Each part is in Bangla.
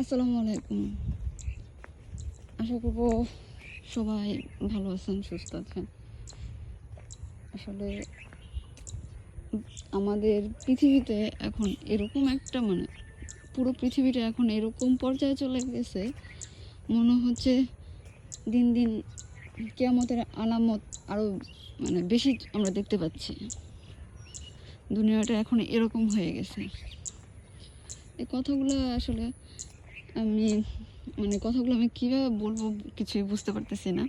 আসসালামু আলাইকুম। আশা করব সবাই ভালো আছেন, সুস্থ আছেন। আসলে আমাদের পৃথিবীতে এখন এরকম একটা মানে পুরো পৃথিবীটা এখন এরকম পর্যায়ে চলে গেছে, মনে হচ্ছে দিন দিন কেয়ামতের আলামত আরও মানে বেশি আমরা দেখতে পাচ্ছি। দুনিয়াটা এখন এরকম হয়ে গেছে। এই কথাগুলো আসলে আমি মানে কথাগুলো আমি কীভাবে বলব কিছুই বুঝতে পারতেছি না।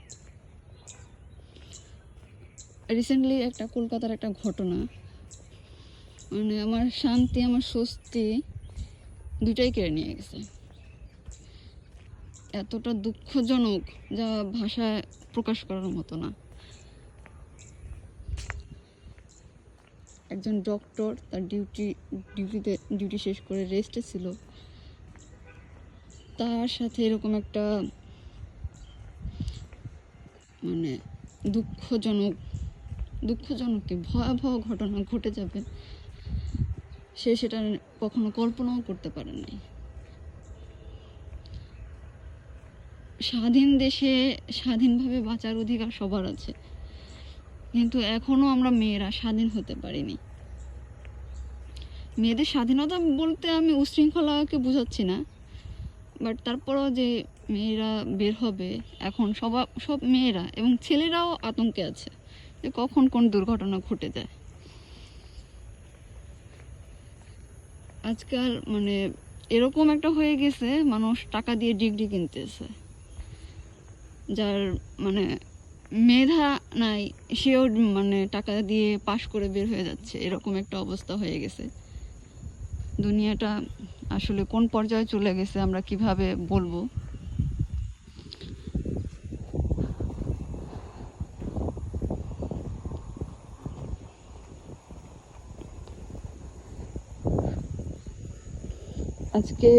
রিসেন্টলি একটা কলকাতার একটা ঘটনা। মানে আমার শান্তি, আমার স্বস্তি দুটাই কেড়ে নিয়ে গেছে। এতটা দুঃখজনক যা ভাষায় প্রকাশ করার মতো না। একজন ডক্টর তার ডিউটি ডিউটিতে ডিউটি শেষ করে রেস্টে ছিল। তার সাথে এরকম একটা মানে দুঃখজনক দুঃখজনক কি ভয়াবহ ঘটনা ঘটে যাবে। সে সেটা কখনো কল্পনাও করতে পারে নাই স্বাধীন দেশে স্বাধীনভাবে বাঁচার অধিকার সবার আছে। কিন্তু এখনও আমরা মেয়েরা স্বাধীন হতে পারিনি। মেয়েদের স্বাধীনতা বলতে আমি উশৃঙ্খলাকে বোঝাচ্ছি না। বাট তারপরও যে মেয়েরা বের হবে, এখন সবা, সব মেয়েরা এবং ছেলেরাও আতঙ্কে আছে যে কখন কোন দুর্ঘটনা ঘটে যায়। আজকাল মানে এরকম একটা হয়ে গেছে, মানুষ টাকা দিয়ে ডিগ্রি কিনতেছে। যার মানে মেধা নাই, সেও মানে টাকা দিয়ে পাশ করে বের হয়ে যাচ্ছে, এরকম একটা অবস্থা হয়ে গেছে। দুনিয়াটা আসলে কোন পর্যায়ে চলে গেছে আমরা কীভাবে বলব? আজকে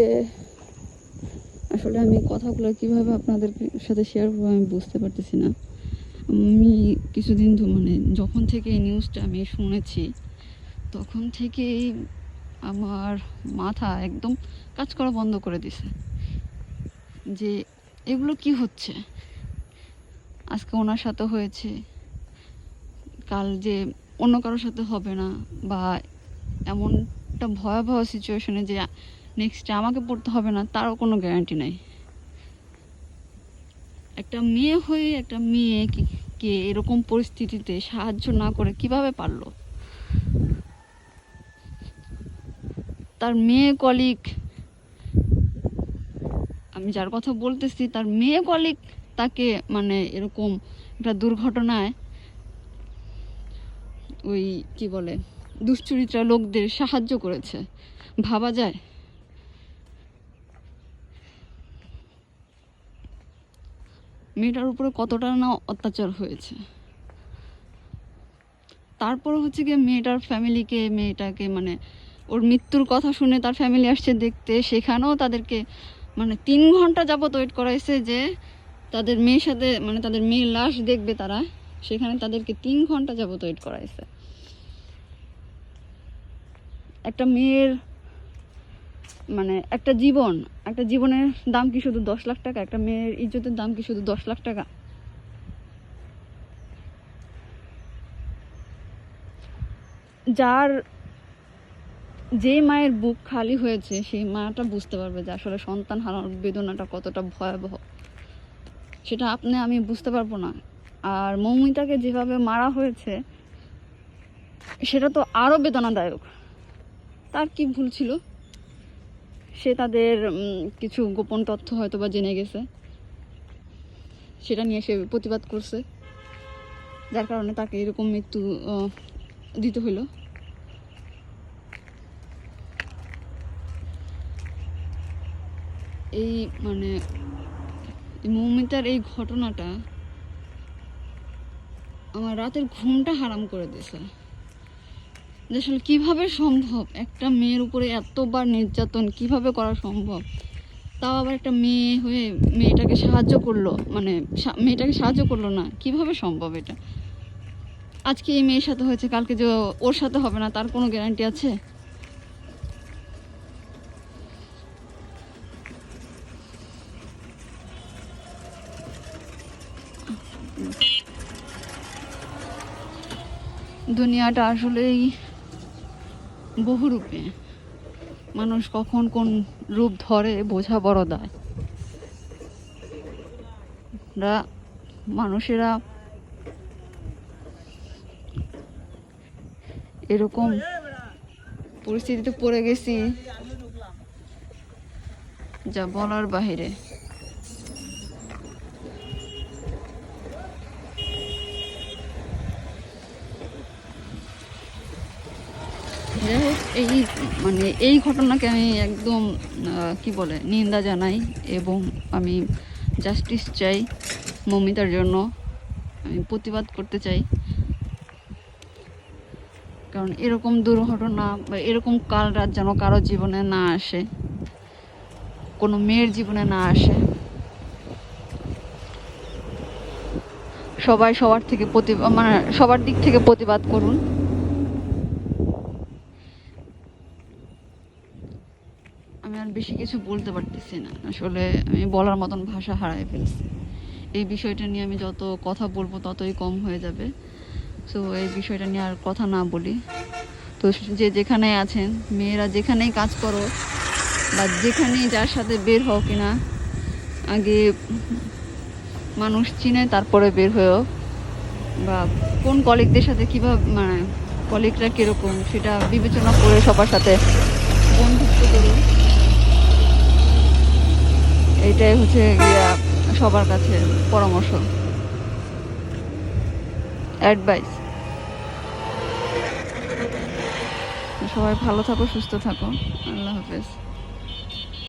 আসলে আমি কথাগুলো কীভাবে আপনাদের সাথে শেয়ার করব আমি বুঝতে পারতেছি না। আমি কিছুদিন মানে যখন থেকে এই নিউজটা আমি শুনেছি, তখন থেকেই আমার মাথা একদম কাজ করা বন্ধ করে দিছে যে এগুলো কি হচ্ছে? আজকে ওনার সাথে হয়েছে। কাল যে অন্য কারোর সাথে হবে না বা এমনটা ভয়াবহ সিচুয়েশনে যে নেক্সটে আমাকে পড়তে হবে না, তারও কোনো গ্যারান্টি নাই। একটা মেয়ে হয়ে একটা মেয়ে কে এরকম পরিস্থিতিতে সাহায্য না করে কীভাবে পারল? তার মেয়ে কলিক আমি যার কথা বলতেছি, তার মেয়ে কলিক তাকে মানে এরকম একটা দুর্ঘটনায় ওই কি বলে, দুশ্চরিত্রা লোকদের সাহায্য করেছে। ভাবা যায়? মেয়েটার উপরে কতটা না অত্যাচার হয়েছে? তারপর হচ্ছে গিয়ে মেয়েটার ফ্যামিলিকে মেয়েটাকে মানে ওর মৃত্যুর কথা শুনে তার ফ্যামিলি আসছে দেখতে। সেখানেও তাদেরকে মানে তিন ঘণ্টা যাবত ওয়েট করাইছে যে তাদের মেয়ের সাথে মানে তাদের মেয়ের লাশ দেখবে তারা। সেখানে তাদেরকে তিন ঘণ্টা যাবত ওয়েট করাইছে। একটা মেয়ের মানে একটা জীবন, একটা জীবনের দাম কি শুধু দশ লাখ টাকা? একটা মেয়ের ইজ্জতের দাম কি শুধু দশ লাখ টাকা? যার যে মায়ের বুক খালি হয়েছে, সেই মাটা বুঝতে পারবে যে আসলে সন্তান হারানোর বেদনাটা কতটা ভয়াবহ। সেটা আপনি, আমি বুঝতে পারব না। আর মৌমিতাকে যেভাবে মারা হয়েছে, সেটা তো আরও বেদনাদায়ক। তার কি ভুল ছিল? সে তাদের কিছু গোপন তথ্য হয়তো বা জেনে গেছে। সেটা নিয়ে সে প্রতিবাদ করছে। যার কারণে তাকে এরকম মৃত্যু দিতে হইল। এই মানে মৌমিতার এই ঘটনাটা আমার রাতের ঘুমটা হারাম করে দিয়েছে। যে আসলে কীভাবে সম্ভব একটা মেয়ের উপরে এতবার নির্যাতন, কীভাবে করা সম্ভব? তাও আবার একটা মেয়ে হয়ে মেয়েটাকে সাহায্য করল মানে মেয়েটাকে সাহায্য করল না, কীভাবে সম্ভব এটা? আজকে এই মেয়ের সাথে হয়েছে, কালকে যে ওর সাথে হবে না, তার কোনো গ্যারান্টি আছে? দুনিয়াটা আসলেই বহুরূপে। মানুষ কখন কোন রূপ ধরে বোঝা বড় দেয়। মানুষেরা এরকম পরিস্থিতিতে পড়ে গেছি যা বলার বাহিরে। যাই হোক, এই মানে এই ঘটনাকে আমি একদম কি বলে, নিন্দা জানাই এবং আমি জাস্টিস চাই মমিতার জন্য। আমি প্রতিবাদ করতে চাই। কারণ এরকম দুর্ঘটনা বা এরকম কাল রাত যেন কারও জীবনে না আসে, কোনো মেয়ের জীবনে না আসে, সবাই সবার থেকে প্রতিবাদ মানে সবার দিক থেকে প্রতিবাদ করুন আমি আর বেশি কিছু বলতে পারতেছি না। আসলে আমি বলার মতন ভাষা হারাই ফেলছি। এই বিষয়টা নিয়ে আমি যত কথা বলব ততই কম হয়ে যাবে। সো এই বিষয়টা নিয়ে আর কথা না বলি। তো যে যেখানে আছেন, মেয়েরা যেখানেই কাজ করো বা যেখানেই যার সাথে বের হও কিনা, আগে মানুষ চিনে, তারপরে বের হয়েও। বা কোন কলিগদের সাথে কীভাবে মানে কলিগরা কীরকম, সেটা বিবেচনা করে সবার সাথে বন্ধুত্ব করুন। এইটাই হচ্ছে গিয়া সবার কাছে পরামর্শ। অ্যাডভাইস সবাই ভালো থাকো সুস্থ থাকো। আল্লাহ হাফেজ।